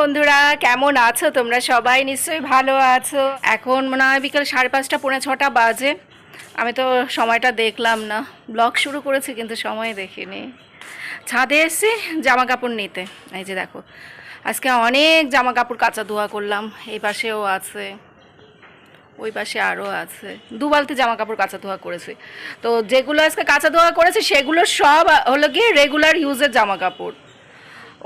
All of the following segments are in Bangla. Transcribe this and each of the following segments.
বন্ধুরা, কেমন আছো তোমরা সবাই? নিশ্চয়ই ভালো আছো। এখন মনে হয় বিকেল সাড়ে পাঁচটা, পৌনে ছটা বাজে। আমি তো সময়টা দেখলাম না। ব্লগ শুরু করেছি কিন্তু সময় দেখিনি। ছাদে এসেছি জামা কাপড় নিতে। এই যে দেখো, আজকে অনেক জামা কাপড় কাঁচা ধোয়া করলাম। এই পাশেও আছে, ওই পাশে আরও আছে। দু বালতি জামা কাপড় কাঁচা ধোয়া করেছি। তো যেগুলো আজকে কাঁচা ধোয়া করেছি, সেগুলো সব হলো গিয়ে রেগুলার ইউজের জামা কাপড়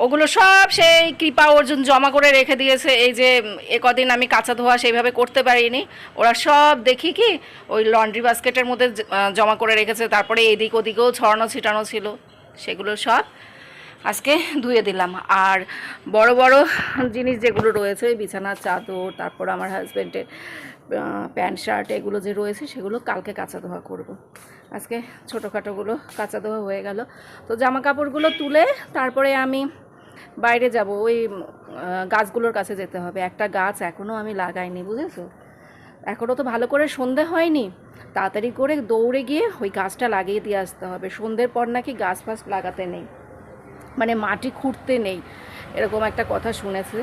ওগুলো সব সেই কৃপা অর্জুন জমা করে রেখে দিয়েছে। এই যে, এ কদিন আমি কাঁচা ধোয়া সেইভাবে করতে পারিনি। ওরা সব দেখি কি, ওই লন্ড্রি বাস্কেটের মধ্যে জমা করে রেখেছে। তারপরে এদিক ওদিকেও ছড়ানো ছিটানো ছিল। সেগুলো সব আজকে ধুয়ে দিলাম। আর বড় বড় জিনিস যেগুলো রয়েছে, বিছানার চাদর, তারপর আমার হাজব্যান্ডের প্যান্ট, শার্ট, এগুলো যে রয়েছে, সেগুলো কালকে কাঁচা ধোয়া করব। আজকে ছোটোখাটোগুলো কাঁচা ধোয়া হয়ে গেল। তো জামা কাপড়গুলো তুলে তারপরে আমি বাইরে যাব, ওই গাছগুলোর কাছে যেতে হবে। একটা গাছ এখনও আমি লাগাইনি, বুঝেছ? এখনও তো ভালো করে সন্ধে হয়নি। তাড়াতাড়ি করে দৌড়ে গিয়ে ওই গাছটা লাগিয়ে দিয়ে আসতে হবে। সন্ধ্যের পর নাকি গাছ ফাছ লাগাতে নেই। মানে মাটি খুঁড়তে নেই। এরকম একটা কথা শুনেছে।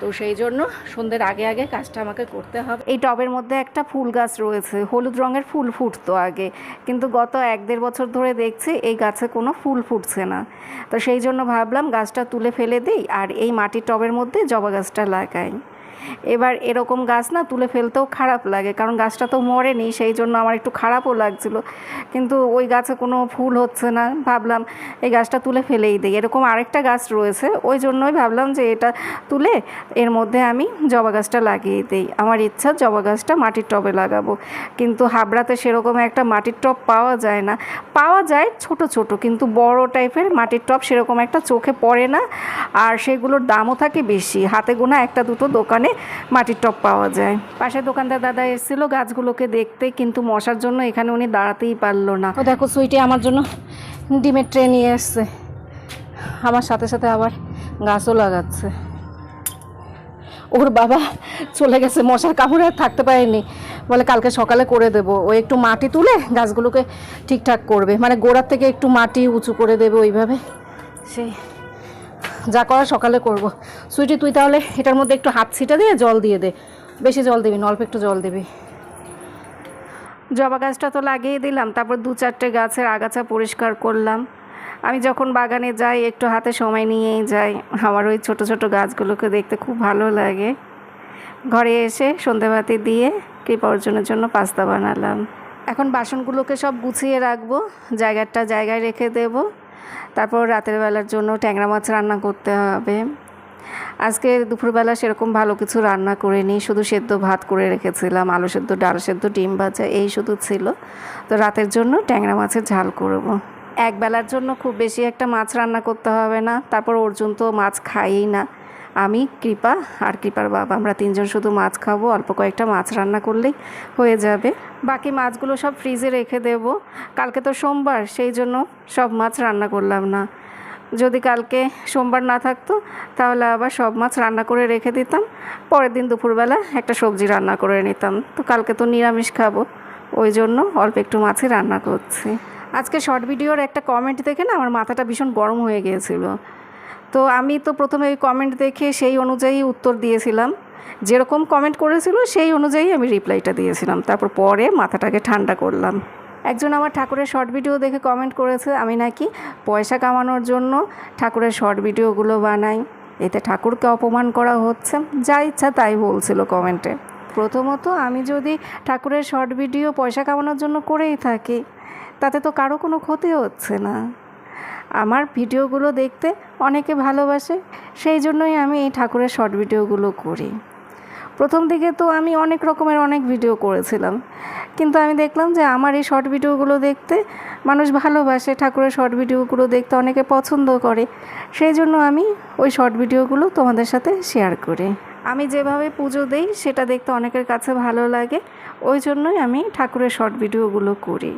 তো সেই জন্য সন্ধ্যের আগে আগে কাজটা আমাকে করতে হবে। এই টবের মধ্যে একটা ফুল গাছ রয়েছে, হলুদ রঙের ফুল ফুটতো আগে, কিন্তু গত এক দেড় বছর ধরে দেখছি এই গাছে কোনো ফুল ফুটছে না। তো সেই জন্য ভাবলাম গাছটা তুলে ফেলে দিই আর এই মাটির টবের মধ্যে জবা গাছটা লাগাই। এবার এরকম গাছ না তুলে ফেলতেও খারাপ লাগে, কারণ গাছটা তো মরেনি, সেই জন্য আমার একটু খারাপও লাগছিল। কিন্তু ওই গাছে কোনো ফুল হচ্ছে না, ভাবলাম এই গাছটা তুলে ফেলেই দিই। এরকম আরেকটা গাছ রয়েছে, ওই জন্যই ভাবলাম যে এটা তুলে এর মধ্যে আমি জবা গাছটা লাগিয়ে দিই। আমার ইচ্ছা জবা গাছটা মাটির টবে লাগাবো, কিন্তু হাবড়াতে সেরকম একটা মাটির টব পাওয়া যায় না। পাওয়া যায় ছোট ছোট, কিন্তু বড় টাইপের মাটির টব সেরকম একটা চোখে পড়ে না, আর সেগুলোর দামও থাকে বেশি। হাতে গোনা একটা দুটো দোকানে মাটির টব পাওয়া যায়। পাশে দোকানদার দাদা এসেছিল গাছগুলোকে দেখতে, কিন্তু মশার জন্য এখানে উনি দাঁড়াতেই পারল না। ও দেখো, সুইটি আমার জন্য ডিমের ট্রে নিয়ে এসছে। আমার সাথে সাথে আবার গাছও লাগাচ্ছে। ওর বাবা চলে গেছে, মশার কামড়ে আর থাকতে পারেনি। বলে কালকে সকালে করে দেবো। ও একটু মাটি তুলে গাছগুলোকে ঠিকঠাক করবে। মানে গোড়ার থেকে একটু মাটি উঁচু করে দেবে ওইভাবে। সেই যা করার সকালে করব। সুইটি, তুই তাহলে এটার মধ্যে একটু হাত ছিটা দিয়ে জল দিয়ে দে। বেশি জল দিবি না, অল্প একটু জল দিবি। জবা গাছটা তো লাগিয়ে দিলাম, তারপর দু চারটে গাছের আগাছা পরিষ্কার করলাম। আমি যখন বাগানে যাই, একটু হাতে সময় নিয়েই যাই। আমার ওই ছোট ছোট গাছগুলোকে দেখতে খুব ভালো লাগে। ঘরে এসে সন্ধেবাতি দিয়ে কৃপা অর্জনের জন্য পাস্তা বানালাম। এখন বাসনগুলোকে সব গুছিয়ে রাখব, জায়গাটা জায়গায় রেখে দেব। তারপর রাতের বেলার জন্য ট্যাংরা মাছ রান্না করতে হবে। আজকে দুপুরবেলা সেরকম ভালো কিছু রান্না করে করিনি, শুধু সেদ্ধ ভাত করে রেখেছিলাম, আলু সেদ্ধ, ডাল সেদ্ধ, ডিম ভাজা, এই শুধু ছিল। তো রাতের জন্য ট্যাংরা মাছের ঝাল করব। এক বেলার জন্য খুব বেশি একটা মাছ রান্না করতে হবে না, তারপর অর্জুন তো মাছ খাইই না। আমি, কৃপা আর কৃপার বাবা। আমরা তিনজন শুধু মাছ খাব, অল্প কয়েকটা মাছ রান্না করলেই হয়ে যাবে। বাকি মাছগুলো সব ফ্রিজে রেখে দেব। কালকে তো সোমবার, সেই জন্য সব মাছ রান্না করলাম না। যদি কালকে সোমবার না থাকতো, তাহলে আবার সব মাছ রান্না করে রেখে দিতাম। পরের দিন দুপুরবেলা একটা সবজি রান্না করে নিতাম। তো কালকে তো নিরামিষ খাব, ওই জন্য অল্প একটু মাছই রান্না করছি। আজকে শর্ট ভিডিওর একটা কমেন্ট দেখে না, আমার মাথাটা ভীষণ গরম হয়ে গিয়েছিল। তো আমি তো প্রথমে ওই কমেন্ট দেখে সেই অনুযায়ী উত্তর দিয়েছিলাম। যেরকম কমেন্ট করেছিল, সেই অনুযায়ী আমি রিপ্লাইটা দিয়েছিলাম। তারপর পরে মাথাটাকে ঠান্ডা করলাম। একজন আমার ঠাকুরের শর্ট ভিডিও দেখে কমেন্ট করেছে, আমি নাকি পয়সা কামানোর জন্য ঠাকুরের শর্ট ভিডিওগুলো বানাই। এতে ঠাকুরকে অপমান করা হচ্ছে। যা ইচ্ছা তাই বলছিল কমেন্টে প্রথমত আমি যদি ঠাকুরের শর্ট ভিডিও পয়সা কামানোর জন্য করেই থাকি, তাতে তো কারও কোনো ক্ষতি হচ্ছে না। আমার ভিডিওগুলো দেখতে অনেকে ভালোবাসে, সেই জন্যই আমি এই ঠাকুরের শর্ট ভিডিওগুলো করি। প্রথম দিকে তো আমি অনেক রকমের অনেক ভিডিও করেছিলাম, কিন্তু আমি দেখলাম যে আমার এই শর্ট ভিডিওগুলো দেখতে মানুষ ভালোবাসে, ঠাকুরের শর্ট ভিডিওগুলো দেখতে অনেকে পছন্দ করে, সেই জন্য আমি ওই শর্ট ভিডিওগুলো তোমাদের সাথে শেয়ার করি। আমি যেভাবে পুজো দেই, সেটা দেখতে অনেকের কাছে ভালো লাগে। ওই জন্যই আমি ঠাকুরের শর্ট ভিডিওগুলো করি।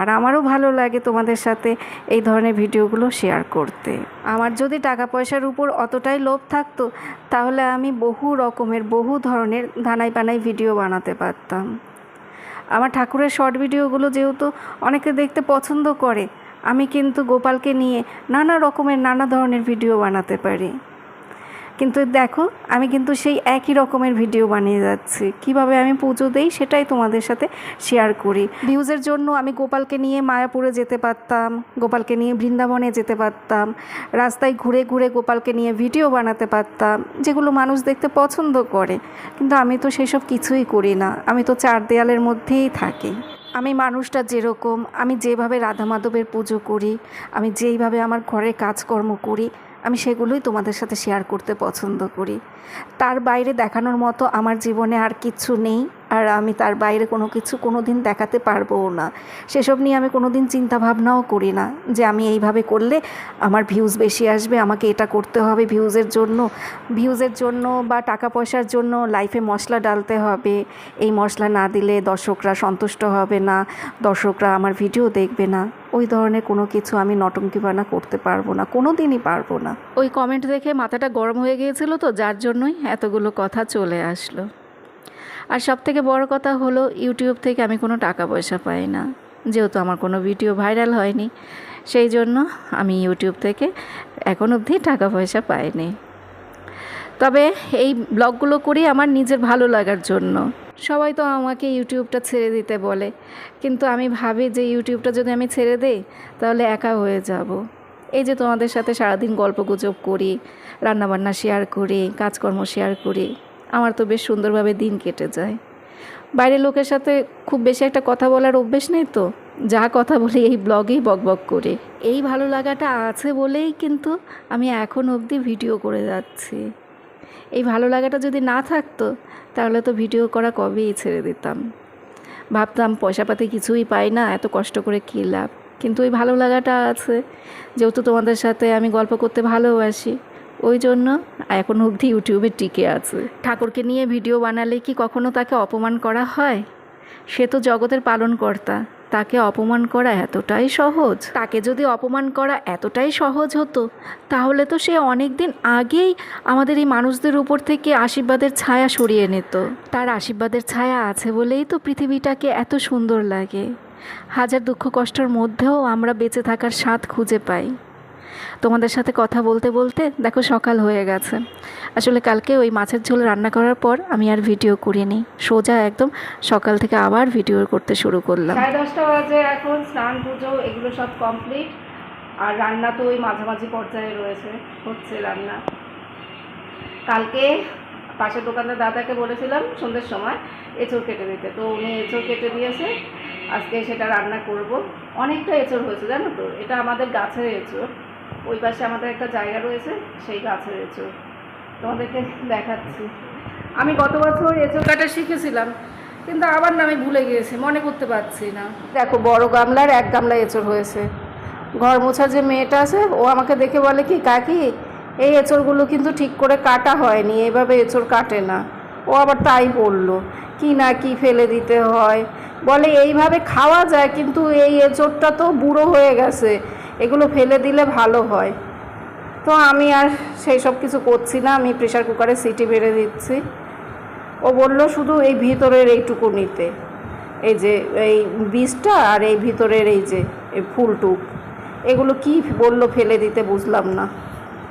আর আমারও ভালো লাগে তোমাদের সাথে এই ধরনের ভিডিওগুলো শেয়ার করতে। আমার যদি টাকা পয়সার উপর অতটাই লোভ থাকতো, তাহলে আমি বহু রকমের, বহু ধরনের ধানাই পানাই ভিডিও বানাতে পারতাম। আমার ঠাকুরের শর্ট ভিডিওগুলো যেহেতু অনেকে দেখতে পছন্দ করে, আমি কিন্তু গোপালকে নিয়ে নানা রকমের, নানা ধরনের ভিডিও বানাতে পারি। কিন্তু দেখো, আমি কিন্তু সেই একই রকমের ভিডিও বানিয়ে যাচ্ছি। কীভাবে আমি পুজো দেই সেটাই তোমাদের সাথে শেয়ার করি। ভিউজের জন্য আমি গোপালকে নিয়ে মায়াপুরে যেতে পারতাম, গোপালকে নিয়ে বৃন্দাবনে যেতে পারতাম, রাস্তায় ঘুরে ঘুরে গোপালকে নিয়ে ভিডিও বানাতে পারতাম, যেগুলো মানুষ দেখতে পছন্দ করে। কিন্তু আমি তো সেসব কিছুই করি না, আমি তো চার দেয়ালের মধ্যেই থাকি। আমি মানুষটা যেরকম, আমি যেভাবে রাধা মাধবের পুজো করি, আমি যেইভাবে আমার ঘরে কাজকর্ম করি আমি সেগুলোই তোমাদের সাথে শেয়ার করতে পছন্দ করি। তার বাইরে দেখানোর মতো আমার জীবনে আর কিছু নেই। আর আমি তার বাইরে কোনো কিছু কোনো দিন দেখাতে পারবও না। সেসব নিয়ে আমি কোনো দিন চিন্তা ভাবনাও করি না যে আমি এইভাবে করলে আমার ভিউজ বেশি আসবে, আমাকে এটা করতে হবে ভিউজের জন্য। ভিউজের জন্য বা টাকা পয়সার জন্য লাইফে মশলা ডালতে হবে। এই মশলা না দিলে দর্শকরা সন্তুষ্ট হবে না, দর্শকরা আমার ভিডিও দেখবে না। ওই ধরনের কোনো কিছু আমি নটঙ্কিপানা করতে পারব না কোনো দিনই পারব না। ওই কমেন্ট দেখে মাথাটা গরম হয়ে গিয়েছিল তো, যার জন্যই এতগুলো কথা চলে আসলো। আর সব থেকে বড় কথা হলো, ইউটিউব থেকে আমি কোনো টাকা পয়সা পাই না। যেহেতু আমার কোনো ভিডিও ভাইরাল হয়নি, সেই জন্য আমি ইউটিউব থেকে এখন অবধি টাকা পয়সা পাইনি। তবে এই ব্লগগুলো করি আমার নিজের ভালো লাগার জন্য। সবাই তো আমাকে ইউটিউবটা ছেড়ে দিতে বলে, কিন্তু আমি ভাবি যে ইউটিউবটা যদি আমি ছেড়ে দেই, তাহলে একা হয়ে যাব। এই যে তোমাদের সাথে সারাদিন গল্প গুজব করি, রান্নাবান্না শেয়ার করি, কাজকর্ম শেয়ার করি আমার তো বেশ সুন্দরভাবে দিন কেটে যায়। বাইরের লোকের সাথে খুব বেশি একটা কথা বলার অভ্যেস নেই তো? যা কথা বলি এই ব্লগেই বকবক করে। এই ভালো লাগাটা আছে বলেই কিন্তু আমি এখন অবধি ভিডিও করে যাচ্ছি। এই ভালো লাগাটা যদি না থাকতো, তাহলে তো ভিডিও করা কবেই ছেড়ে দিতাম। ভাবতাম পয়সাপাতি কিছুই পাই না, এত কষ্ট করে কী লাভ? কিন্তু ওই ভালো লাগাটা আছে। যেহেতু তোমাদের সাথে আমি গল্প করতে ভালোবাসি ওই জন্য এখন অবধি ইউটিউবে টিকে আছে। ঠাকুরকে নিয়ে ভিডিও বানালে কি কখনো তাকে অপমান করা হয়? সে তো জগতের পালনকর্তা, তাকে অপমান করা এতটাই সহজ। তাকে যদি অপমান করা এতটাই সহজ হতো, তাহলে তো সে অনেক দিন আগেই আমাদের এই মানুষদের উপর থেকে আশীর্বাদের ছায়া সরিয়ে নিত। তার আশীর্বাদের ছায়া আছে বলেই তো পৃথিবীটাকে এত সুন্দর লাগে। হাজার দুঃখ কষ্টের মধ্যেও আমরা বেঁচে থাকার স্বাদ খুঁজে পাই। তোমাদের সাথে কথা বলতে বলতে দেখো সকাল হয়ে গেছে। আসলে কালকে ওই মাছের ঝোল রান্না করার পর আমি আর ভিডিও করিনি। সোজা একদম সকাল থেকে আবার ভিডিও করতে শুরু করলাম। সাড়ে দশটা বাজে এখন, স্নান, পুজো, এগুলো সব কমপ্লিট আর রান্না তো ওই মাঝামাঝি পর্যায়ে রয়েছে, হচ্ছে রান্না। কালকে পাশের দোকানদার দাদাকে বলেছিলাম সন্ধ্যের সময় এঁচড় কেটে দিতে। তো উনি এঁচড় কেটে দিয়েছে, আজকে সেটা রান্না করব। অনেকটা এঁচড় হয়েছে, জানো তো? এটা আমাদের গাছের এঁচড়। ওই পাশে আমাদের একটা জায়গা রয়েছে, সেই গাছের এঁচড় তোমাদেরকে দেখাচ্ছি। আমি গত বছর এঁচড় কাটা শিখেছিলাম, কিন্তু আবার না আমি ভুলে গিয়েছি, মনে করতে পারছি না। দেখো, বড় গামলার এক গামলা এঁচড় হয়েছে। ঘর মোছার যে মেয়েটা আছে, ও আমাকে দেখে বলে কি, কাকি, এই এঁচড়গুলো কিন্তু ঠিক করে কাটা হয়নি, এভাবে এঁচড় কাটে না। ও আবার তাই বলল, কি না কি ফেলে দিতে হয়? বলে, এইভাবে খাওয়া যায়, কিন্তু এই এঁচড়টা তো বুড়ো হয়ে গেছে। এগুলো ফেলে দিলে ভালো হয়। তো আমি আর সেই সব কিছু করছি না, আমি প্রেশার কুকারে সিটি বেড়ে দিচ্ছি। ও বলল, শুধু এই ভিতরের এইটুকু নিতে এই যে, এই বীজটা আর এই ভিতরের এই যে ফুলটুক, এগুলো কি বলল ফেলে দিতে বুঝলাম না।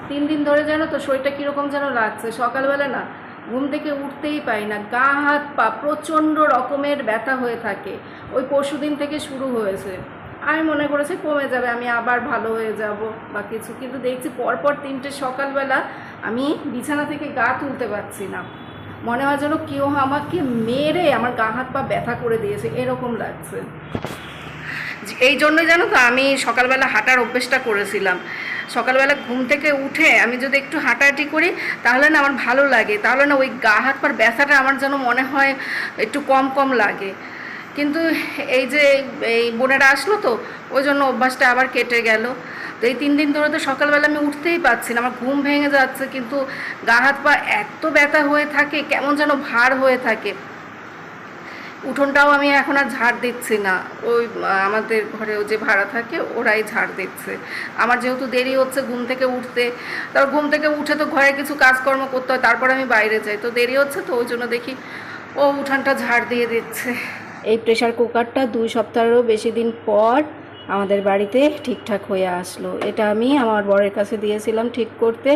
তিন দিন ধরে যেন তো শরীরটা কীরকম যেন লাগছে, সকালবেলা না ঘুম থেকে উঠতেই পাই না, গা, হাত, পা প্রচণ্ড রকমের ব্যথা হয়ে থাকে। ওই পরশু দিন থেকে শুরু হয়েছে। আমি মনে করেছি কমে যাবে, আমি আবার ভালো হয়ে যাব বা কিছু। কিন্তু দেখছি পরপর তিনটে সকালবেলা আমি বিছানা থেকে গা তুলতে পারছি না। মনে হয় যেন কেউ আমাকে মেরে আমার গা, হাত, পা ব্যথা করে দিয়েছে, এরকম লাগছে। এই জন্যই জানো তো আমি সকালবেলা হাঁটার অভ্যেসটা করেছিলাম। সকালবেলা ঘুম থেকে উঠে আমি যদি একটু হাঁটাহাঁটি করি, তাহলে না আমার ভালো লাগে। তাহলে না ওই গা, হাত, পার ব্যথাটা আমার যেন মনে হয় একটু কম কম লাগে। কিন্তু এই যে এই বোনেরা আসলো তো, ওই জন্য অভ্যাসটা আবার কেটে গেল। তো এই তিন দিন ধরে তো সকালবেলা আমি উঠতেই পারছি না, আমার ঘুম ভেঙে যাচ্ছে, কিন্তু গা হাত পা এত ব্যথা হয়ে থাকে, কেমন যেন ভার হয়ে থাকে। উঠোনটাও আমি এখন আর ঝাড় দিচ্ছি না, ওই, আমাদের ঘরেও যে ভাড়া থাকে, ওরাই ঝাড় দিচ্ছে। আমার যেহেতু দেরি হচ্ছে ঘুম থেকে উঠতে তারপর ঘুম থেকে উঠে তো ঘরে কিছু কাজকর্ম করতে হয়, তারপর আমি বাইরে যাই। তো দেরি হচ্ছে তো, ওই জন্য দেখি ও উঠানটা ঝাড় দিয়ে দিচ্ছে। এই প্রেশার কুকারটা দুই সপ্তাহেরও বেশি দিন পর আমাদের বাড়িতে ঠিকঠাক হয়ে আসলো। এটা আমি আমার বরের কাছে দিয়েছিলাম ঠিক করতে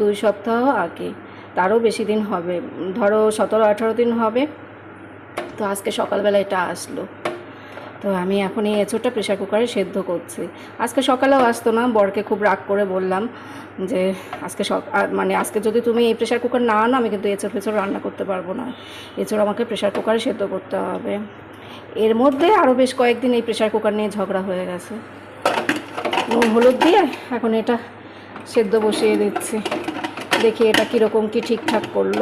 দুই সপ্তাহ আগে। তারও বেশি দিন হবে। ধরো সতেরো আঠারো দিন হবে। তো আজকে সকালবেলা এটা আসলো। তো আমি এখন এই এঁচোড়টা প্রেশার কুকারে সেদ্ধ করছি। আজকে সকালেও আসতো না, বরকে খুব রাগ করে বললাম যে আজকে মানে আজকে যদি তুমি এই প্রেশার কুকার না আনো, আমি কিন্তু এঁচোড় ফেঁচোড় রান্না করতে পারব না। এঁচোড় আমাকে প্রেশার কুকারে সেদ্ধ করতে হবে। এর মধ্যে আরও বেশ কয়েকদিন এই প্রেশার কুকার নিয়ে ঝগড়া হয়ে গেছে। নুন, হলুদ দিয়ে এখন এটা সেদ্ধ বসিয়ে দিচ্ছি। দেখি এটা কীরকম কি ঠিকঠাক করল।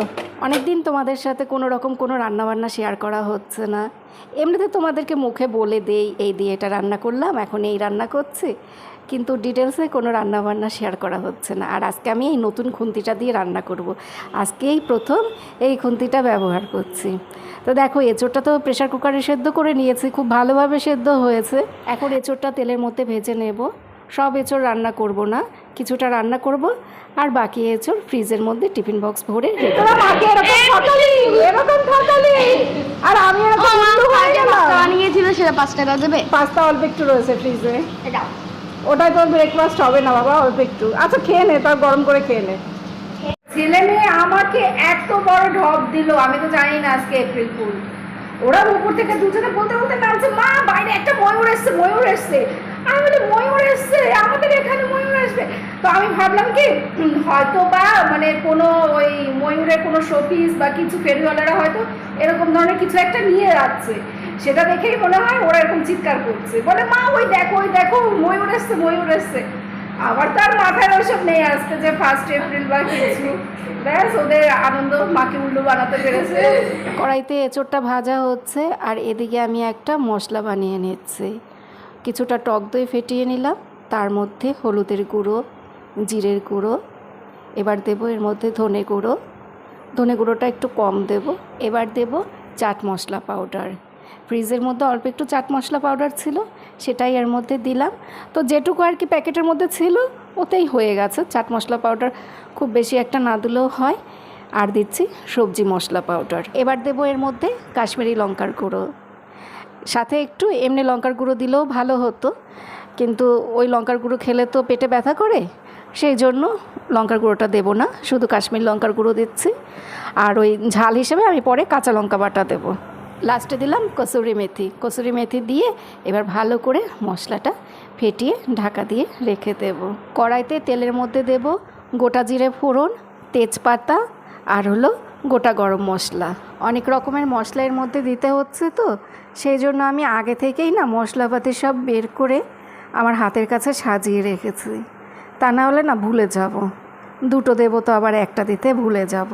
অনেক দিন তোমাদের সাথে কোনো রকম কোনো রান্নাবান্না শেয়ার করা হচ্ছে না। এমনিতে তোমাদেরকে মুখে বলে দেই, এই দিয়ে এটা রান্না করলাম, এখন এই রান্না করছি। কিন্তু ডিটেলসে কোনো রান্নাবান্না শেয়ার করা হচ্ছে না। আর আজকে আমি এই নতুন খুন্তিটা দিয়ে রান্না করব। আজকে এই প্রথম এই খুন্তিটা ব্যবহার করছি। তো দেখো, এঁচোড়টা তো প্রেশার কুকারে সেদ্ধ করে নিয়েছি, খুব ভালোভাবে সেদ্ধ হয়েছে। এখন এঁচোড়টা তেলের মধ্যে ভেজে নেব। সব এঁচোড় রান্না করব না। কিছুটা রান্না করব আর বাকি এঁচোড় ফ্রিজের মধ্যে টিফিন বক্স ভরে আর আমি হয়ে সেটা পাঁচ টাকা দেবে। পাস্তা অল্প একটু রয়েছে ফ্রিজে। ওটাই তোর ব্রেকফাস্ট হবে না বাবা অল্প একটু। আচ্ছা খেয়ে নে তার গরম করে খেয়ে নে। ছেলে মেয়ে আমাকে এত বড় ঢপ দিল আমি তো জানি না আজকে এপ্রিল ফুল ওরা উপর থেকে দুজনে বলতে বলতে নামছে মা বাইরে একটা ময়ূর এসছে ময়ূর এসছে। আমি বলি ময়ূর এসছে, আমাদের এখানে ময়ূর আসবে। তো আমি ভাবলাম কি, হয়তো বা মানে কোনো ওই ময়ূরের কোনো শোপিস বা কিছু ফেরিওয়ালারা হয়তো এরকম ধরনের কিছু একটা নিয়ে যাচ্ছে। সেটা দেখেই মনে হয় ওরা এরকম চিৎকার করছে। বলে, মা, ওই দেখো ওই দেখো, ময়ূর এসছে ময়ূর এসছে। আবার তার মাথায় ওসব নেই আসতে যে ফার্স্ট এপ্রিল বা কিছু। ব্যাস, ওদের আনন্দ মাকে উল্লু বানাতে পেরেছে। কড়াইতে এঁচোড়টা ভাজা হচ্ছে, আর এদিকে আমি একটা মশলা বানিয়ে নিচ্ছি। কিছুটা টক দই ফেটিয়ে নিলাম, তার মধ্যে হলুদের গুঁড়ো, জিরের গুঁড়ো, এবার দেবো এর মধ্যে ধনে গুঁড়ো। ধনে গুঁড়োটা একটু কম দেব, এবার দেব চাট মশলা পাউডার। ফ্রিজের মধ্যে অল্প একটু চাট মশলা পাউডার ছিল, সেটাই এর মধ্যে দিলাম। তো যেটুকু আর কি প্যাকেটের মধ্যে ছিল, ওতেই হয়ে গেছে। চাট মশলা পাউডার খুব বেশি একটা না দিলেও হয়। আর দিচ্ছি সবজি মশলা পাউডার। এবার দেবো এর মধ্যে কাশ্মীরি লঙ্কার গুঁড়ো। সাথে একটু এমনি লঙ্কার গুঁড়ো দিলেও ভালো হতো। কিন্তু ওই লঙ্কার গুঁড়ো খেলে তো পেটে ব্যথা করে, সেই জন্য লঙ্কার গুঁড়োটা দেবো না। শুধু কাশ্মীর লঙ্কার গুঁড়ো দিচ্ছি। আর ওই ঝাল হিসেবে আমি পরে কাঁচা লঙ্কা বাটা দেবো। লাস্টে দিলাম কসুরি মেথি। কসুরি মেথি দিয়ে এবার ভালো করে মশলাটা ফেটিয়ে ঢাকা দিয়ে রেখে দেব। কড়াইতে তেলের মধ্যে দেব গোটা জিরে ফোড়ন, তেজপাতা, আর হলো গোটা গরম মশলা। অনেক রকমের মশলা এর মধ্যে দিতে হচ্ছে তো। সেই জন্য আমি আগে থেকেই না মশলাপাতি সব বের করে আমার হাতের কাছে সাজিয়ে রেখেছি। তা না হলে না ভুলে যাব। দুটো দেবো তো আবার একটা দিতে ভুলে যাব।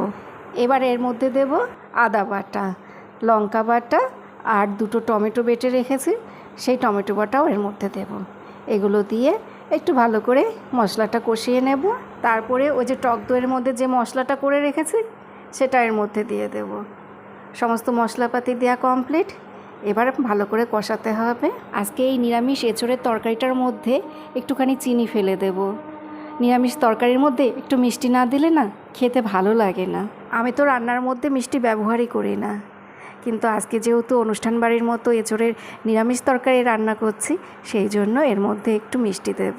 এবার এর মধ্যে দেব আদা বাটা, লঙ্কা বাটা আর দুটো টমেটো বেটে রেখেছি। সেই টমেটো বাটাও এর মধ্যে দেব। এগুলো দিয়ে একটু ভালো করে মশলাটা কষিয়ে নেব। তারপরে ওই যে টক দইয়ের মধ্যে যে মশলাটা করে রেখেছি সেটা এর মধ্যে দিয়ে দেব। সমস্ত মশলাপাতি দেওয়া কমপ্লিট এবার ভালো করে কষাতে হবে। আজকে এই নিরামিষ এঁচড়ের তরকারিটার মধ্যে একটুখানি চিনি ফেলে দেব। নিরামিষ তরকারির মধ্যে একটু মিষ্টি না দিলে না খেতে ভালো লাগে না। আমি তো রান্নার মধ্যে মিষ্টি ব্যবহারই করি না। কিন্তু আজকে যেহেতু অনুষ্ঠান বাড়ির মতো এঁচড়ের নিরামিষ তরকারি রান্না করছি, সেই জন্য এর মধ্যে একটু মিষ্টি দেব।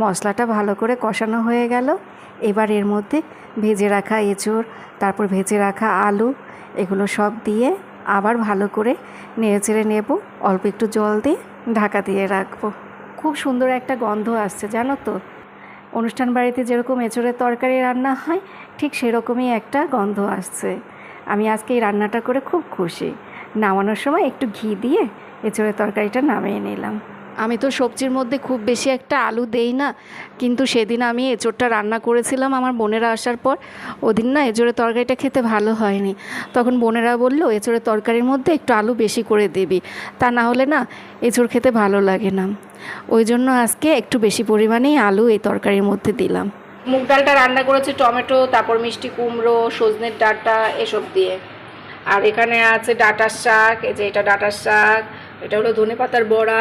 মশলাটা ভালো করে কষানো হয়ে গেল। এবার এর মধ্যে ভেজে রাখা এঁচড়, তারপর ভেজে রাখা আলু, এগুলো সব দিয়ে আবার ভালো করে নেড়েচেড়ে নেব। অল্প একটু জল দিয়ে ঢাকা দিয়ে রাখব। খুব সুন্দর একটা গন্ধ আসছে, জানো তো? অনুষ্ঠান বাড়িতে যেরকম এঁচড়ের তরকারি রান্না হয়, ঠিক সেরকমই একটা গন্ধ আসছে। আমি আজকে এই রান্নাটা করে খুব খুশি। নামানোর সময় একটু ঘি দিয়ে এঁচড়ের তরকারিটা নামিয়ে নিলাম। আমি তো সবজির মধ্যে খুব বেশি একটা আলু দেই না, কিন্তু সেদিন আমি এঁচোড়টা রান্না করেছিলাম আমার বোনেরা আসার পর। ওদিন না এঁচোড়ের তরকারিটা খেতে ভালো হয়নি। তখন বোনেরা বলল, এঁচোড়ের তরকারির মধ্যে একটু আলু বেশি করে দিবি, তা না হলে না এঁচোড় খেতে ভালো লাগে না। ওই জন্য আজকে একটু বেশি পরিমাণেই আলু এই তরকারির মধ্যে দিলাম। মুগ ডালটা রান্না করেছি টমেটো, তারপর মিষ্টি কুমড়ো, সজনের ডাঁটা এসব দিয়ে। আর এখানে আছে ডাঁটার শাক, এই যে এটা ডাঁটার শাক এটা হলো ধনে পাতার বড়া।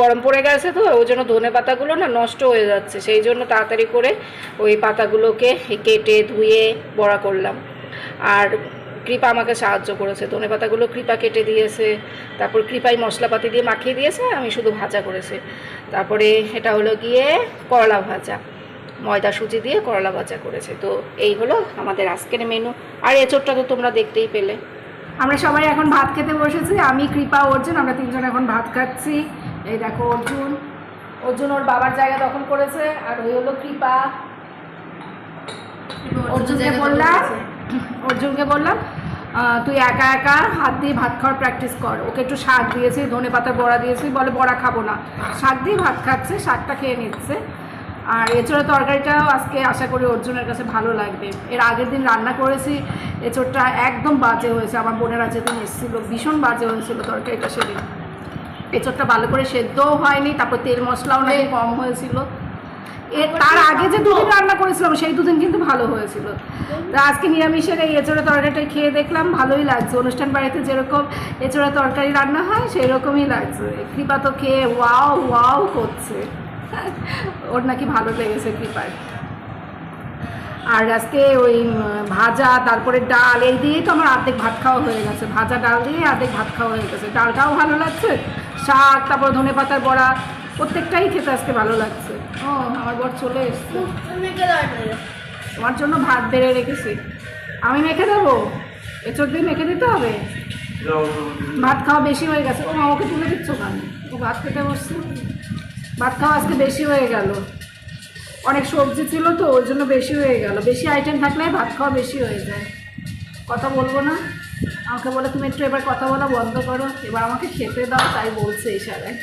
গরম পড়ে গেছে তো, ওই জন্য ধনে পাতাগুলো না নষ্ট হয়ে যাচ্ছে। সেই জন্য তাড়াতাড়ি করে ওই পাতাগুলোকে কেটে ধুয়ে বড়া করলাম। আর কৃপা আমাকে সাহায্য করেছে। ধনে পাতাগুলো কৃপা কেটে দিয়েছে। তারপর কৃপাই মশলাপাতি দিয়ে মাখিয়ে দিয়েছে, আমি শুধু ভাজা করেছি। তারপরে এটা হলো গিয়ে করলা ভাজা। ময়দা সুজি দিয়ে করলা ভাজা করেছে। তো এই হলো আমাদের আজকের মেনু আর এঁচোড়টা তো তোমরা দেখতেই পেলে। আমরা সবাই এখন ভাত খেতে বসেছি আমি কৃপা অর্জুন আমরা তিনজন এখন ভাত খাচ্ছি। এই দেখো অর্জুন অর্জুন ওর বাবার জায়গা দখল করেছে আর ওই হলো কৃপা। অর্জুনকে বললাম অর্জুনকে বললাম তুই একা একা হাত দিয়ে ভাত খাওয়ার প্র্যাকটিস কর। ওকে একটু শাক দিয়েছি ধনে পাতা বড়া দিয়েছি বলে বড়া খাব না। শাক দিয়ে ভাত খাচ্ছে শাকটা খেয়ে নিচ্ছে। আর এঁচোড়ের তরকারিটাও আজকে আশা করি অর্জুনের কাছে ভালো লাগবে। এর আগের দিন রান্না করেছি, এঁচোড়টা একদম বাজে হয়েছে, আমার বোনেরা যেদিন এসেছিল, ভীষণ বাজে হয়েছিল তরকারিটা সেদিন। এঁচোড়টা ভালো করে সেদ্ধও হয়নি, তারপর তেল মশলাও নাকি কম হয়েছিল। এর তার আগে যে দুদিন রান্না করেছিলাম, সেই দুদিন কিন্তু ভালো হয়েছিল। তা আজকে নিরামিষের এই এঁচোড়া তরকারিটা খেয়ে দেখলাম, ভালোই লাগছে। অনুষ্ঠান বাড়িতে যেরকম এঁচোড়া তরকারি রান্না হয় সেই রকমই লাগছে। কৃপা তো খেয়ে, ওয়াও ওয়াও করছে। ওর নাকি ভালো লেগেছে কৃপার আর আজকে ওই ভাজা তারপরে ডাল এই দিয়েই তো আমার অর্ধেক ভাত খাওয়া হয়ে গেছে। ভাজা ডাল দিয়ে অর্ধেক ভাত খাওয়া হয়ে গেছে। ডালটাও ভালো লাগছে শাক তারপর ধনে পাতার বড়া প্রত্যেকটাই খেতে আজকে ভালো লাগছে। ও আমার বর চলে এসছে। তোমার জন্য ভাত বেড়ে রেখেছি। আমি মেখে দেবো? এচোর দিয়ে মেখে দিতে হবে? ভাত খাওয়া বেশি হয়ে গেছে। ও আমাকে তুলে দিচ্ছ কেন? ও ভাত খেতে বসছে। ভাত খাওয়া আজকে বেশি হয়ে গেল। অনেক সবজি ছিল তো ওই জন্য বেশি হয়ে গেল। বেশি আইটেম থাকলে ভাত খাওয়া বেশি হয়ে যায়। কথা বলব না? আমাকে বলে তুমি একটু এবার কথা বলা বন্ধ করো। এবার আমাকে খেতে দাও তাই বলছে এই ইশারায়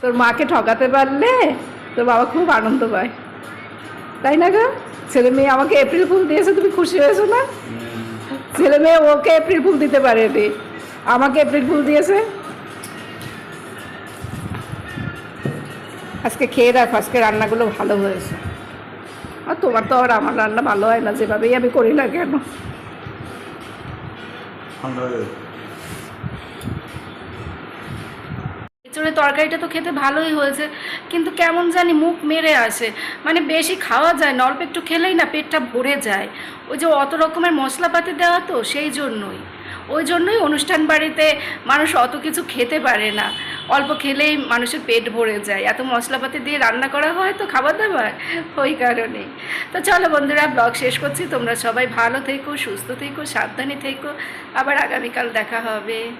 তোর মাকে ঠকাতে পারলে তোর বাবা খুব আনন্দ পায়। তাই না গো? ছেলে মেয়ে আমাকে এপ্রিল ফুল দিয়েছে তুমি খুশি হয়েছো না? ছেলে মেয়ে ওকে এপ্রিল ফুল দিতে পারেনি। আমাকে এপ্রিল ফুল দিয়েছে। আজকে খেয়ে দেখো আজকে রান্নাগুলো ভালো হয়েছে। আর তোমার তো আর আমার রান্না ভালো হয় না যেভাবেই আমি করি না কেন। তরকারিটা তো খেতে ভালোই হয়েছে কিন্তু কেমন জানি মুখ মেরে আসে। মানে বেশি খাওয়া যায় না অল্প একটু খেলেই না পেটটা ভরে যায়। ওই যে অত রকমের মশলাপাতি দেওয়া তো সেই জন্যই। ওই জন্যই অনুষ্ঠান বাড়িতে মানুষ অত কিছু খেতে পারে না। অল্প খেলেই মানুষের পেট ভরে যায়। এত মশলাপাতি দিয়ে রান্না করা হয় তো খাবার দাবার? ওই কারণে তো চলো বন্ধুরা, ব্লগ শেষ করছি। তোমরা সবাই ভালো থেকো, সুস্থ থেকো, সাবধানে থেকো। আবার আগামীকাল দেখা হবে।